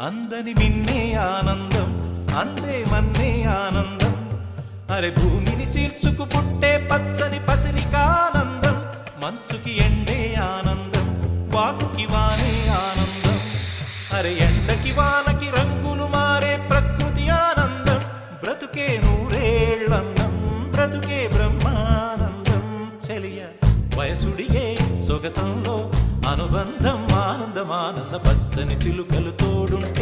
అందని మిన్నే ఆనందం అందే మన్నే ఆనందం. అరే భూమిని చీల్చుకు పుట్టే పచ్చని పసిరికానందం మంచుకి ఎండే ఆనందం వాకుకి వానే ఆనందం. అరే ఎండకి వానకి రంగులు మారే ప్రకృతి ఆనందం. బ్రతుకేను సుడియే సొగతంలో అనుబంధం ఆనందం ఆనంద పచ్చని చిలుకలు తోడుంటే